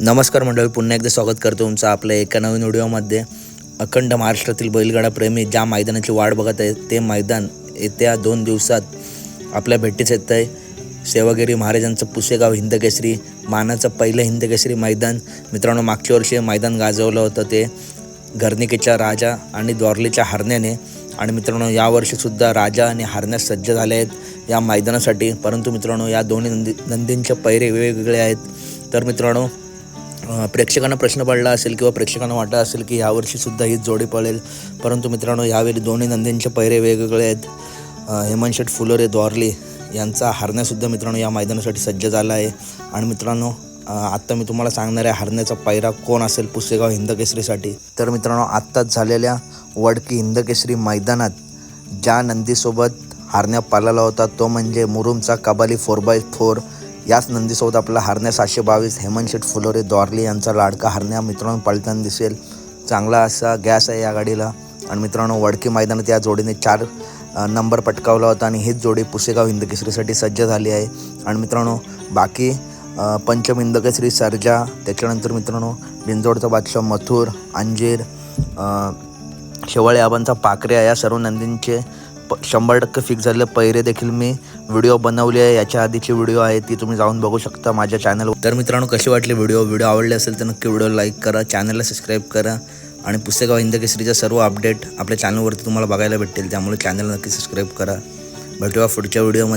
नमस्कार मंडळी पुन्हा एकदा स्वागत करतो तुमचं आपल्या एका नवीन व्हिडिओमध्ये. अखंड महाराष्ट्रातील बैलगाडा प्रेमी ज्या मैदानाची वाट बघत आहे ते मैदान येत्या दोन दिवसात आपल्या भेटीस येत आहे. सेवागिरी महाराजांचं पुसेगाव हिंदकेसरी मानाचं पहिलं हिंदकेसरी मैदान. मित्रांनो मागच्या वर्षी मैदान गाजवलं होतं ते. घरनिकेच्या राजा आणि द्वारलीच्या हरण्याने. आणि मित्रांनो यावर्षीसुद्धा राजा आणि हरण्या सज्ज झाले आहेत या मैदानासाठी. परंतु मित्रांनो या दोन्ही नंदी नंदींचे पैरे वेगवेगळे आहेत. तर मित्रांनो प्रेक्षकांना प्रश्न पडला असेल किंवा प्रेक्षकांना वाटत असेल की यावर्षीसुद्धा ही जोडी पळेल परंतु मित्रांनो यावेळी दोन्ही नंदींचे पैरे वेगवेगळे आहेत. अ, हेमंत शेठ फुलोरे द्वारली यांचा हरण्यासुद्धा मित्रांनो या मैदानासाठी सज्ज झाला आहे. आणि मित्रांनो आत्ता मी तुम्हाला सांगणार आहे हरण्याचा पैरा कोण असेल पुसेगाव हिंदकेसरीसाठी. तर मित्रांनो आत्ताच झालेल्या वडकी हिंदकेसरी मैदानात ज्या नंदीसोबत हरण्या पाळला होता तो म्हणजे मुरुमचा कबाली फोर बाय फोर याच नंदीसोबत आपला हरण्या सातशे बावीस हेमंत शेठ फुलोरे द्वारली यांचा लाडका हरण्या. मित्रांनो पळताना दिसेल. चांगला असा गॅस आहे या गाडीला. आणि मित्रांनो वडकी मैदानात या जोडीने चार नंबर पटकावला होता आणि हीच जोडी पुसेगाव हिंदकेसरीसाठी सज्ज झाली आहे. आणि मित्रांनो बाकी पंचम हिंदकेसरी सर्जा त्याच्यानंतर मित्रांनो बिंजोडचा बादशाह मथुर अंजीर अ, शेवाळे आबांचा पाकऱ्या या सर्व नंदींचे प शंभर टक्के फिक्स झालेले पैरे देखील मी व्हिडिओ बनवली आहे. याच्या आधीची व्हिडिओ आहे ती तुम्ही जाऊन बघू शकता माझ्या चॅनलवर तर मित्रांनो कशी वाटली व्हिडिओ व्हिडिओ आवडले असेल तर नक्की व्हिडिओ लाईक करा. चॅनलला सबस्क्राईब करा. आणि पुस्तकाव हिंदकेसरीच्या सर्व अपडेट आपल्या चॅनलवरती तुम्हाला बघायला भेटतील. त्यामुळे चॅनल नक्की सबस्क्राईब करा. भेटूया पुढच्या व्हिडिओमध्ये